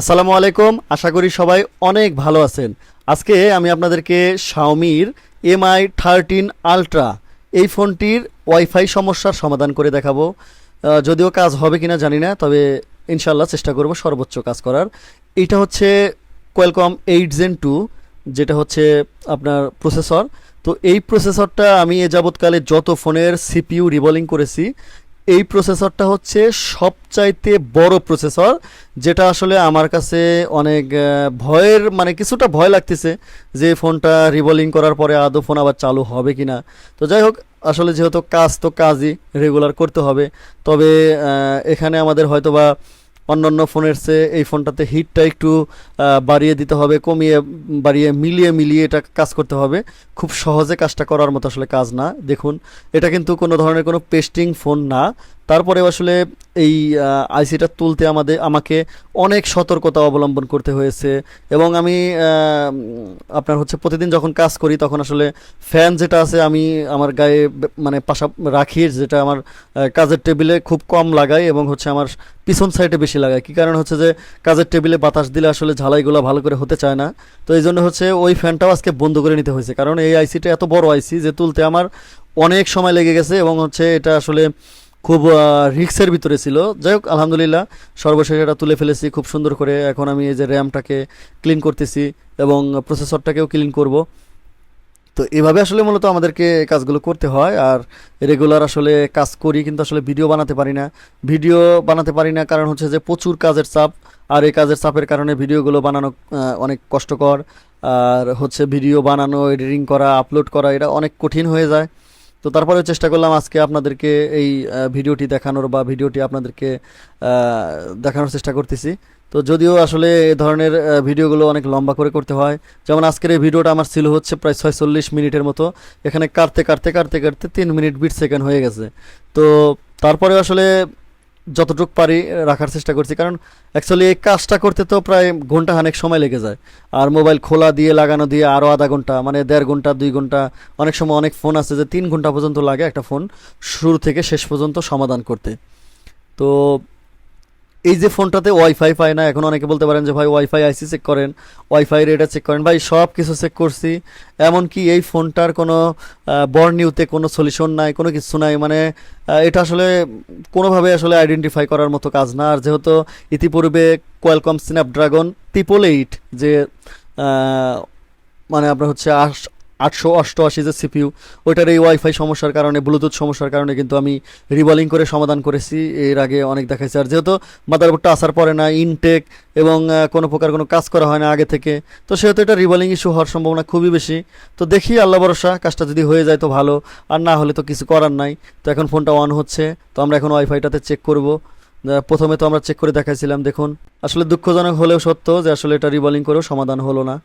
আসসালামু আলাইকুম। আশা করি সবাই অনেক ভালো আছেন। আজকে আমি আপনাদেরকে শাওমির এমআই থার্টিন আলট্রা এই ফোনটির ওয়াইফাই সমস্যার সমাধান করে দেখাবো। যদিও কাজ হবে কিনা জানি না, তবে ইনশাল্লাহ চেষ্টা করব সর্বোচ্চ কাজ করার। এটা হচ্ছে কোয়েলকম এইট জেন টু যেটা হচ্ছে আপনার প্রসেসর তো এই প্রসেসরটা আমি এ যাবৎকালে যত ফোনের সিপিইউ রিভলিং করেছি এই প্রসেসরটা হচ্ছে সবচাইতে বড় প্রসেসর, যেটা আসলে আমার কাছে অনেক ভয়ের মানে কিছুটা ভয় লাগতেছে যে ফোনটা রিভলিং করার পরে আদৌ ফোন আবার চালু হবে কি না তো যাই হোক, আসলে যেহেতু কাজ তো কাজই রেগুলার করতে হবে। তবে এখানে আমাদের হয়তোবা অন্যান্য ফোনের চেয়ে এই ফোনটাতে হিটটা একটু বাড়িয়ে দিতে হবে, কমিয়ে, বাড়িয়ে মিলিয়ে মিলিয়ে এটা কাজ করতে হবে। খুব সহজে কাজটা করার মতো আসলে কাজ না। দেখুন, এটা কিন্তু কোনো ধরনের কোনো পেস্টিং ফোন না। তারপরে আসলে এই আইসিটা তুলতে আমাদের, আমাকে অনেক সতর্কতা অবলম্বন করতে হয়েছে। এবং আমি আপনার হচ্ছে প্রতিদিন যখন কাজ করি, তখন আসলে ফ্যান যেটা আছে, আমি আমার গায়ে মানে পাশা, রাখি যেটা আমার কাজের টেবিলে খুব কম লাগাই এবং হচ্ছে আমার পিছন সাইডে বেশি লাগাই। কি কারণ হচ্ছে যে, কাজের টেবিলে বাতাস দিলে আসলে ঝালাইগুলো ভালো করে হতে চায় না। তো এই জন্য হচ্ছে ওই ফ্যানটাও আজকে বন্ধ করে নিতে হয়েছে। কারণ এই আইসিটা এত বড় আইসি যে তুলতে আমার অনেক সময় লেগে গেছে এবং হচ্ছে এটা আসলে খুব রিক্সের ভিতরে ছিল। যাই হোক, আলহামদুলিল্লাহ, সর্বশেষ এটা তুলে ফেলেছি, খুব সুন্দর করে। এখন আমি এই যে র্যামটাকে ক্লিন করতেছি এবং প্রসেসরটাকেও ক্লিন করব। তো এভাবে আসলে মূলত আমাদেরকে কাজগুলো করতে হয়। আর রেগুলার আসলে কাজ করি, কিন্তু আসলে ভিডিও বানাতে পারি না। ভিডিও বানাতে পারি না কারণ হচ্ছে যে প্রচুর কাজের চাপ। আর এই কাজের চাপের কারণে ভিডিওগুলো বানানো অনেক কষ্টকর। আর হচ্ছে ভিডিও বানানো এডিটিং করা আপলোড করা, এটা অনেক কঠিন হয়ে যায়। তো তারপরে চেষ্টা করলাম আজকে আপনাদেরকে এই ভিডিওটি দেখানোর বা ভিডিওটি আপনাদেরকে দেখানোর চেষ্টা করতেছি। তো যদিও আসলে এ ধরনের ভিডিওগুলো অনেক লম্বা করে করতে হয়, যেমন আজকের এই ভিডিওটা আমার ছিল হচ্ছে প্রায় ছয়চল্লিশ মিনিটের মতো। এখানে কাটতে কাটতে কাটতে কাটতে তিন মিনিট বিট সেকেন্ড হয়ে গেছে। তো তারপরে আসলে যতটুকু পারি রাখার চেষ্টা করছি। কারণ অ্যাকচুয়ালি এই কাজটা করতে তো প্রায় ঘণ্টা খানেক সময় লেগে যায়। আর মোবাইল খোলা দিয়ে, লাগানো দিয়ে আরও আধা ঘণ্টা মানে দেড় ঘণ্টা, দুই ঘণ্টা, অনেক সময় অনেক ফোন আছে যে তিন ঘণ্টা পর্যন্ত লাগে একটা ফোন শুরু থেকে শেষ পর্যন্ত সমাধান করতে। তো এই যে ফোনটাতে ওয়াইফাই পায় না, এখন অনেকে বলতে পারেন যে, ভাই ওয়াইফাই আইসি চেক করেন ওয়াইফাই রেটটা চেক করেন। ভাই, সব কিছু চেক করছি। এমনকি এই ফোনটার কোনো বর্নিউতে কোনো সলিউশন নাই, কোনো কিছু নাই। মানে এটা আসলে কোনোভাবে আসলে আইডেন্টিফাই করার মতো কাজ না। আর যেহেতু ইতিপূর্বে কোয়ালকম স্ন্যাপড্রাগন ট্রিপল এইট যে মানে আপনার হচ্ছে আটশো অষ্টআশি যে সিপিইউ, ওইটার এই ওয়াইফাই সমস্যার কারণে ব্লুটুথ সমস্যার কারণে কিন্তু আমি রিবলিং করে সমাধান করেছি। এর আগে অনেক দেখাইছি। আর যেহেতু মাদারবোর্ডটা আসার পরে না ইনটেক এবং কোনো প্রকার কোনো কাজ করা হয় না আগে থেকে, তো সেহেতু এটা রিবলিং ইস্যু হওয়ার সম্ভাবনা খুবই বেশি। তো দেখি, আল্লাহ ভরসা, কাজটা যদি হয়ে যায় তো ভালো, আর না হলে তো কিছু করার নাই। তো এখন ফোনটা অন হচ্ছে, তো আমরা এখন ওয়াইফাইটাতে চেক করব। প্রথমে তো আমরা চেক করে দেখাইছিলাম, দেখুন। আসলে দুঃখজনক হলেও সত্য যে আসলে এটা রিবলিং করেও সমাধান হলো না।